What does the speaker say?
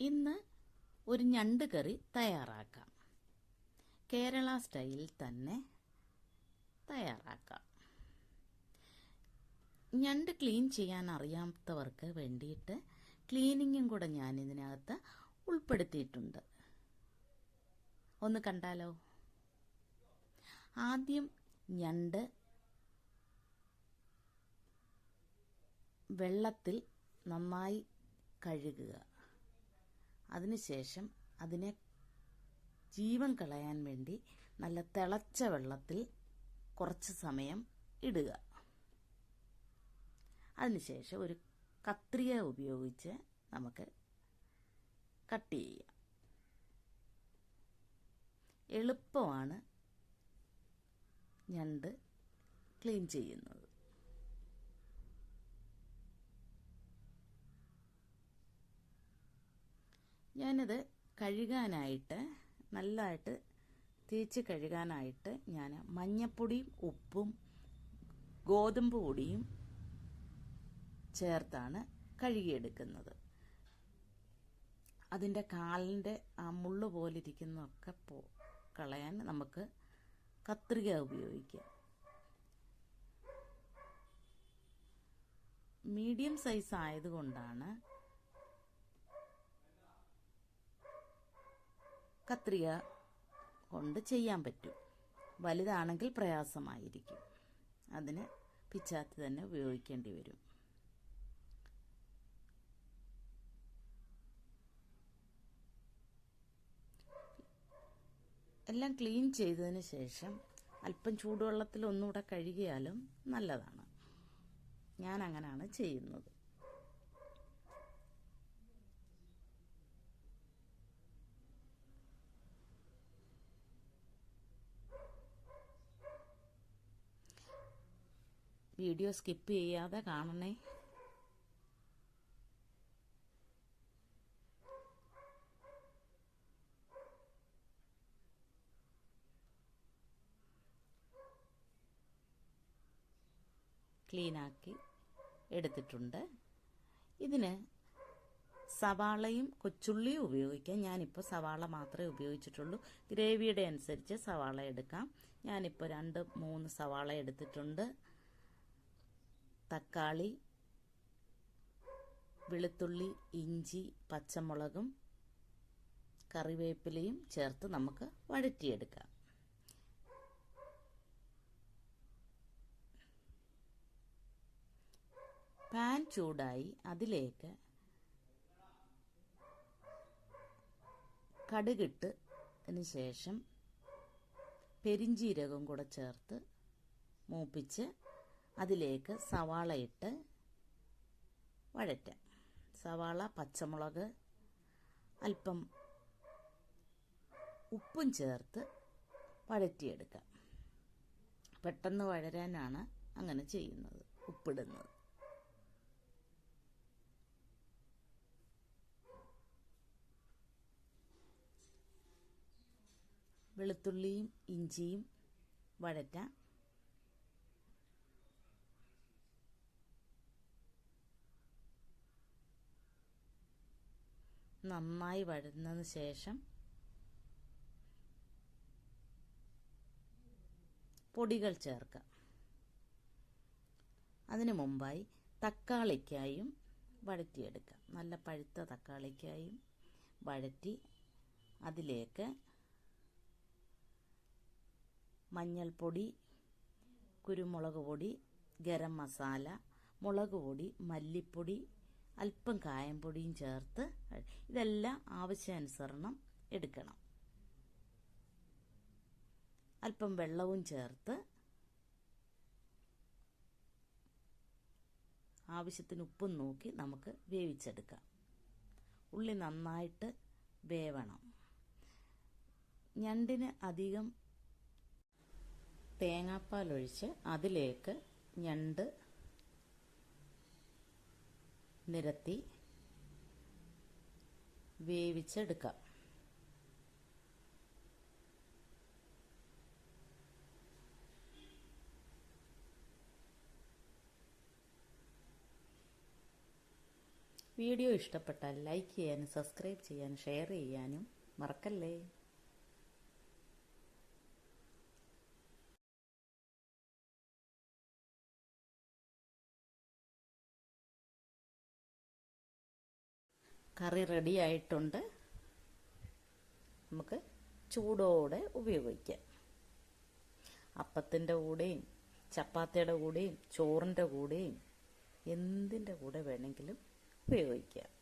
ഇന്ന് ഒരു ഞണ്ട് കറി തയ്യാറാക്കാം. കേരള സ്റ്റൈൽ തന്നെ തയ്യാറാക്കാം. ഞണ്ട് ക്ലീൻ ചെയ്യാൻ അറിയാത്തവർക്ക് വേണ്ടിയിട്ട് ക്ലീനിങ്ങും കൂടെ ഞാൻ ഇതിനകത്ത് ഉൾപ്പെടുത്തിയിട്ടുണ്ട്. ഒന്ന് കണ്ടാലോ? ആദ്യം ഞണ്ട് വെള്ളത്തിൽ നന്നായി കഴുകുക. അതിനുശേഷം അതിനെ ജീവൻ കളയാൻ വേണ്ടി നല്ല തിളച്ച വെള്ളത്തിൽ കുറച്ച് സമയം ഇടുക. അതിനുശേഷം ഒരു കത്രിക ഉപയോഗിച്ച് നമുക്ക് കട്ട് ചെയ്യാം. എളുപ്പമാണ് ഞണ്ട് ക്ലീൻ ചെയ്യുന്നത്. ഞാനത് കഴുകാനായിട്ട് നല്ലതായിട്ട് തേച്ച് കഴുകാനായിട്ട് ഞാൻ മഞ്ഞപ്പൊടിയും ഉപ്പും ഗോതമ്പ് പൊടിയും ചേർത്താണ് കഴുകിയെടുക്കുന്നത്. അതിന്റെ കാലിന്റെ ആ മുള്ളു പോലിരിക്കുന്നതൊക്കെ പോ കളയാൻ നമുക്ക് കത്രിക ഉപയോഗിക്കാം. മീഡിയം സൈസ് ആയതുകൊണ്ടാണ് കത്രിക കൊണ്ട് ചെയ്യാൻ പറ്റും. വലുതാണെങ്കിൽ പ്രയാസമായിരിക്കും. അതിന് പിച്ചാത്തി തന്നെ ഉപയോഗിക്കേണ്ടി വരും. എല്ലാം ക്ലീൻ ചെയ്തതിന് ശേഷം അല്പം ചൂടുവെള്ളത്തിൽ ഒന്നുകൂടെ കഴുകിയാലും നല്ലതാണ്. ഞാൻ അങ്ങനെയാണ് ചെയ്യുന്നത്. വീഡിയോ സ്കിപ്പ് ചെയ്യാതെ കാണണേ. ക്ലീനാക്കി എടുത്തിട്ടുണ്ട്. ഇതിന് സവാളയും കൊച്ചുള്ളിയും ഉപയോഗിക്കാം. ഞാനിപ്പോൾ സവാള മാത്രമേ ഉപയോഗിച്ചിട്ടുള്ളൂ. ഗ്രേവിയുടെ അനുസരിച്ച് സവാള എടുക്കാം. ഞാനിപ്പോൾ രണ്ട് മൂന്ന് സവാള എടുത്തിട്ടുണ്ട്. തക്കാളി വെളുത്തുള്ളി ഇഞ്ചി പച്ചമുളകും കറിവേപ്പിലയും ചേർത്ത് നമുക്ക് വഴറ്റിയെടുക്കാം. പാൻ ചൂടായി അതിലേക്ക് കടുകിട്ട് ശേഷം പെരിഞ്ചീരകം കൂടെ ചേർത്ത് മൂപ്പിച്ച് അതിലേക്ക് സവാള ഇട്ട് വഴറ്റാം. സവാള പച്ചമുളക് അല്പം ഉപ്പും ചേർത്ത് വഴറ്റിയെടുക്കാം. പെട്ടെന്ന് വഴരാനാണ് അങ്ങനെ ചെയ്യുന്നത് ഉപ്പിടുന്നത്. വെളുത്തുള്ളിയും ഇഞ്ചിയും വഴറ്റാം. നന്നായി വഴന്നതിന് ശേഷം പൊടികൾ ചേർക്കാം. അതിനു മുമ്പായി തക്കാളിക്കായും വഴറ്റിയെടുക്കാം. നല്ല പഴുത്ത തക്കാളിക്കായും വഴറ്റി അതിലേക്ക് മഞ്ഞൾപ്പൊടി കുരുമുളക് പൊടി ഗരം മസാല മുളക് പൊടി മല്ലിപ്പൊടി അല്പം കായംപൊടിയും ചേർത്ത് ഇതെല്ലാം ആവശ്യാനുസരണം എടുക്കണം. അല്പം വെള്ളവും ചേർത്ത് ആവശ്യത്തിന് ഉപ്പും നോക്കി നമുക്ക് വേവിച്ചെടുക്കാം. ഉള്ളി നന്നായിട്ട് വേവണം. ഞണ്ടിന് അധികം തേങ്ങാപ്പാൽ ഒഴിച്ച് അതിലേക്ക് ഞണ്ട് നിരത്തി വേവിച്ചെടുക്കാം. വീഡിയോ ഇഷ്ടപ്പെട്ടാൽ ലൈക്ക് ചെയ്യാനും സബ്സ്ക്രൈബ് ചെയ്യാനും ഷെയർ ചെയ്യാനും മറക്കല്ലേ? കറി റെഡി ആയിട്ടുണ്ട്. നമുക്ക് ചൂടോടെ ഉപയോഗിക്കാം. അപ്പത്തിന്റെ കൂടെയും ചപ്പാത്തിയുടെ കൂടെയും ചോറിന്റെ കൂടെയും എന്തിന്റെ കൂടെ വേണമെങ്കിലും ഉപയോഗിക്കാം.